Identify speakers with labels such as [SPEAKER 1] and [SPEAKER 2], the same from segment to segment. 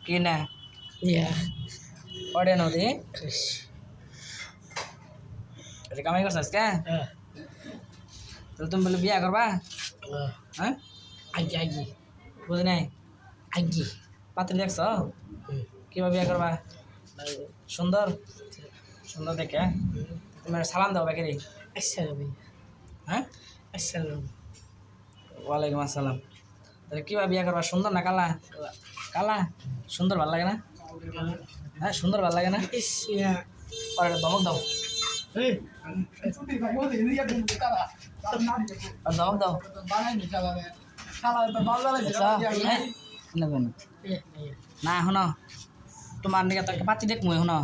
[SPEAKER 1] কি না
[SPEAKER 2] ইয়া
[SPEAKER 1] পড়ে কামাই করছিস কে
[SPEAKER 2] হ্যাঁ
[SPEAKER 1] তাহলে তুমি বলে বিয়া করবা হ্যাঁ
[SPEAKER 2] আগে আগে
[SPEAKER 1] বুঝি নাই
[SPEAKER 2] আগে
[SPEAKER 1] পাত্রী দেখছ কীভাবে বিয়া করবা সুন্দর সুন্দর দেখে তুমি সালাম দাও বেকারি
[SPEAKER 2] আসসালাম
[SPEAKER 1] হ্যাঁ
[SPEAKER 2] আসসালাম
[SPEAKER 1] ওয়ালাইকুম আসসালাম তাহলে কীভাবে বিয়া করবা সুন্দর না কালা কালা সুন্দর ভালো লাগে না? হ্যাঁ সুন্দর ভালো লাগে না? আর একটা দাও
[SPEAKER 2] এই
[SPEAKER 1] আর ধমক দাও দেখছ? হ্যাঁ? না। না শুনো। তোমার নিকে তো একটা পাতি দেখমু শুনো।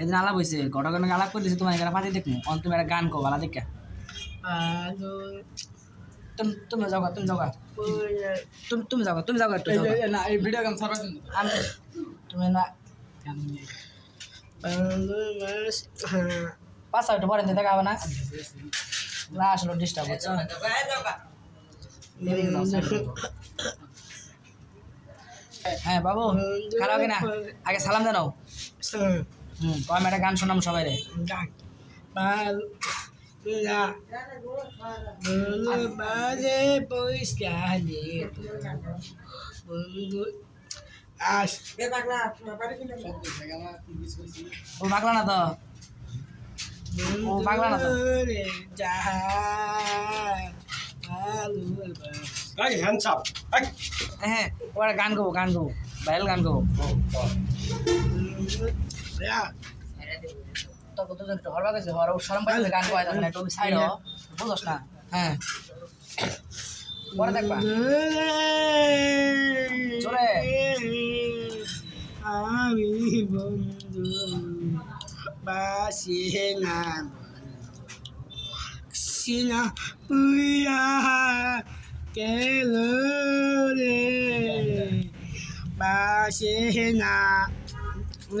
[SPEAKER 1] এদিন আলাপ হয়েছে ঘটনা আলাপ করে দিছে তোমার এখানে পাতি দেখমু। অন তুমি একটা গান কো ভালো দেখে।
[SPEAKER 2] আলো
[SPEAKER 1] তুমি তুমি যাও তুমি যাও তুমি তুমি যাও তুমি যাও একটু।
[SPEAKER 2] না এই ভিডিও গান সারা
[SPEAKER 1] আমি তুমি না
[SPEAKER 2] হ্যাঁ
[SPEAKER 1] পাঁচ একটু পরে দেখা হবে না? না আসলে ডিস্টার্ব হচ্ছে। হ্যাঁ বাবু খারাপ না? আগে সালাম জানাও। হুম। আমি একটা গান শোনাম সবাই রে
[SPEAKER 2] গান বলো বাজে দিয়ে বন্ধু আস
[SPEAKER 1] ও পাগলা না তো ও পাগলা না তো. হ্যাঁ ও একটা গান গাবো গান গাবো বাইরেল গান গাবো
[SPEAKER 2] ইয়া
[SPEAKER 1] তো কত জন একটু হরবা গেছে? হর শরম পাইছে গান গাওয়াই তখন একটু সাইড হ বুঝছ না? হ্যাঁ। পরে দেখবা। জোরে।
[SPEAKER 2] আমি বন্ধু বাসি না সিনা পুয়া কেল রে বাসি না।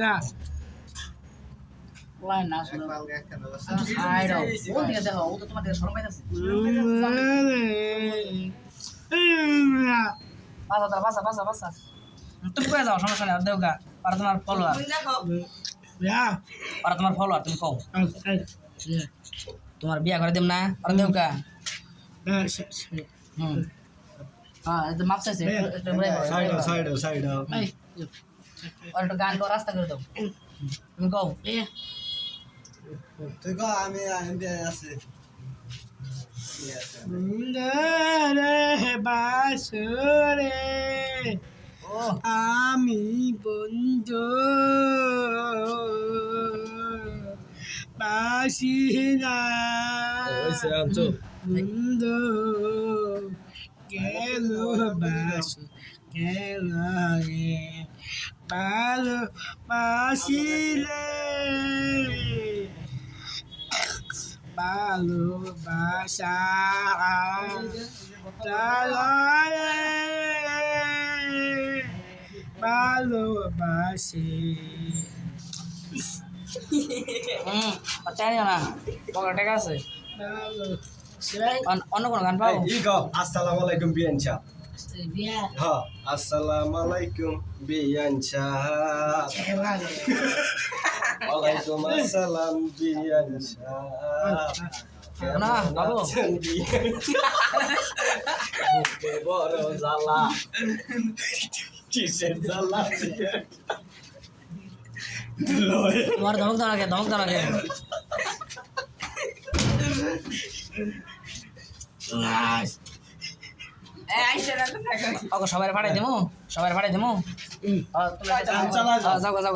[SPEAKER 2] না
[SPEAKER 1] লাইন না দেখো ও তো তোমার দিকে শরম পাইতেছে। তুমি কয়ে যাও? সমস্যা নেই আর দেও গা। আর তোমার ফলোয়ার আর তোমার ফলোয়ার তুমি কও। তোমার বিয়া করে দেব না? আর দেও গা। হুম। হ্যাঁ মাপ চাইছে
[SPEAKER 3] up.
[SPEAKER 1] আর একটু গান গাও রাস্তা করে দাও। তুমি কও।
[SPEAKER 3] তুই কো আমি আমি আছি।
[SPEAKER 2] বাসরে আমি বন্ধু। বাসি না। বন্ধু। গেল বাস গেল রে। ভালো বাসিলে। ভালোবাসা ভালোবাসে
[SPEAKER 1] হুম চাই না পকেট আছে। অন্য কোনো গান পাও?
[SPEAKER 3] ই গো আসসালামু আলাইকুম বিয়ানচা
[SPEAKER 2] বিয়া
[SPEAKER 3] হ্যাঁ আসসালামু আলাইকুম বিয়ানচা ওয়ালাইকুম আসসালাম বিয়ানচা
[SPEAKER 1] না বাবু
[SPEAKER 3] বুকে বড় জ্বালা কিসের জ্বালা লয়
[SPEAKER 1] তোমার ধমক দাও নাকি ধমক দাও নাকি ওকে সবাই পাঠাই দেবো সবাই পাঠাই দেবো
[SPEAKER 3] চালা যাও।
[SPEAKER 1] যাও যাও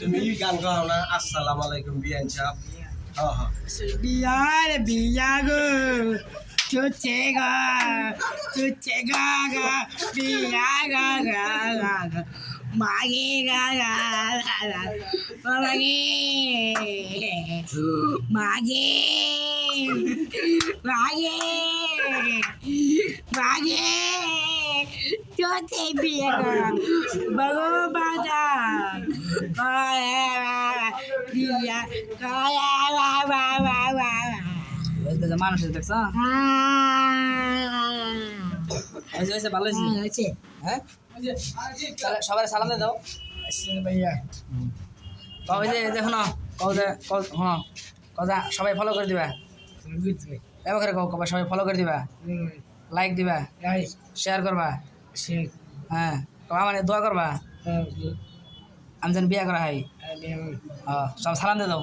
[SPEAKER 3] তুমি গান গাও না আসসালামু আলাইকুম হ্যাঁ হ্যাঁ।
[SPEAKER 2] বিয়ার বিয়া গো চুচে গা চুচে গা গা বিয়া গা গা গা গা মাগে গা গা গা গা মাগে মাগে। মাগে মাগে চুচে বিয়া বা বা
[SPEAKER 1] মানুষ দেখছ? হয়েছে ভালো হয়েছে? হ্যাঁ সবাই সালাম দিয়ে দাও।
[SPEAKER 2] ভাইয়া
[SPEAKER 1] কও যে এই যে শোনো কও যে কও শোনো কও যে সবাই ফলো করে দিবা।
[SPEAKER 2] বুঝবে
[SPEAKER 1] কবা সবাই ফলো করে দিবা। লাইক দিবা শেয়ার করবা।
[SPEAKER 2] সে
[SPEAKER 1] হ্যাঁ কবা মানে দোয়া করবা। আমি যেন বিয়া করা হয়। সব সালাম দিয়ে দাও।